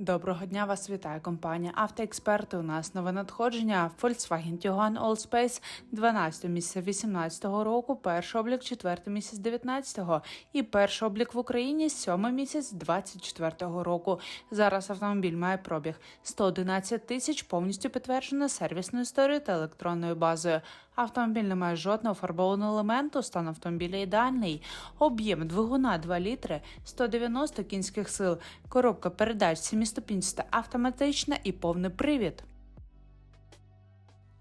Доброго дня вас вітає компанія Автоексперти. У нас нове надходження Volkswagen Tiguan Allspace 12 місяця 18 року, перший облік 4 місяць 19 і перший облік в Україні 7 місяць 24 року. Зараз автомобіль має пробіг 111 тисяч, повністю підтверджено сервісною історією та електронною базою. Автомобіль не має жодного фарбованого елементу, стан автомобіля ідеальний. Об'єм двигуна 2 літри, 190 кінських сил, коробка передач 7-ступінчаста автоматична і повний привід.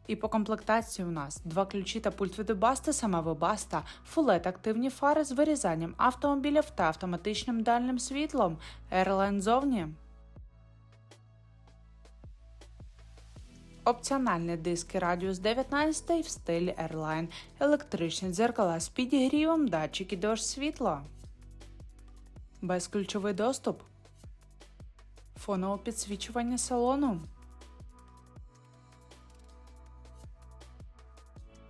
І по комплектації у нас два ключі та пульт від Webaста, сама Webaста, фулет активні фари з вирізанням автомобілів та автоматичним дальним світлом, Airline зовні. Опціональні диски радіус 19 в стилі Airline, електричні дзеркала з підігрівом, датчики дощ світла. Безключовий доступ. Фонове підсвічування салону.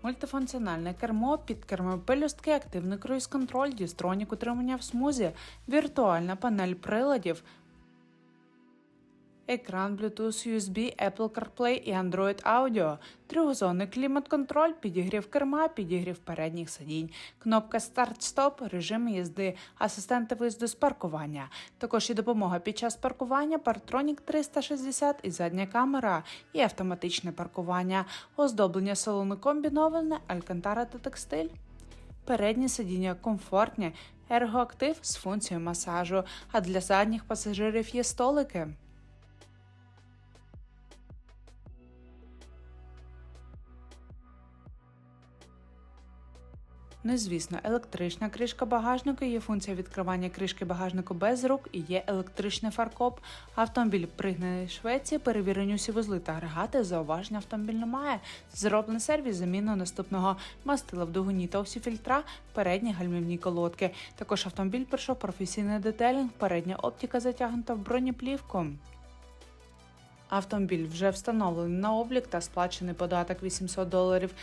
Мультифункціональне кермо, підкермо пелюстки, активний круїз-контроль, дістронік утримання в смузі, віртуальна панель приладів, екран Bluetooth USB, Apple CarPlay і Android Audio, трьохзонний клімат-контроль, підігрів керма, підігрів передніх сидінь, кнопка старт-стоп, режим їзди, асистенти виїзду з паркування. Також і допомога під час паркування, Partronic 360 і задня камера, і автоматичне паркування, оздоблення салону комбіноване, алькантара та текстиль. Передні сидіння комфортні, ергоактив з функцією масажу, а для задніх пасажирів є столики. Ну звісно, електрична кришка багажника, є функція відкривання кришки багажнику без рук і є електричний фаркоп. Автомобіль пригнаний Швеції, перевірені усі вузли та агрегати, зауваження автомобіль не має. Зроблений сервіс заміну наступного мастила в двигуні та усі фільтра, передні гальмівні колодки. Також автомобіль пройшов професійний детелінг, передня оптика затягнута в бронеплівку. Автомобіль вже встановлений на облік та сплачений податок 800 доларів.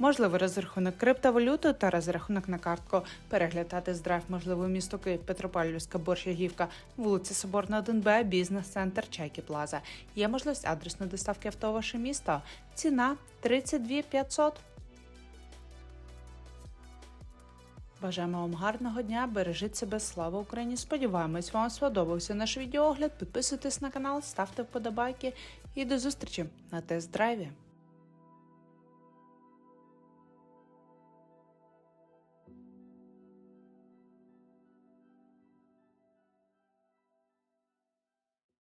Можливий розрахунок криптовалютою та розрахунок на картку. Переглядати здрав можливо місто Київ, Петропавлівська, Борщагівка, вулиця Соборна 1Б, бізнес-центр Чайки Плаза. Є можливість адресної доставки авто в ваше місто. Ціна 32 500. Бажаємо вам гарного дня, бережіть себе, слава Україні! Сподіваємось, вам сподобався наш відеоогляд. Підписуйтесь на канал, ставте вподобайки і до зустрічі на тест-драйві.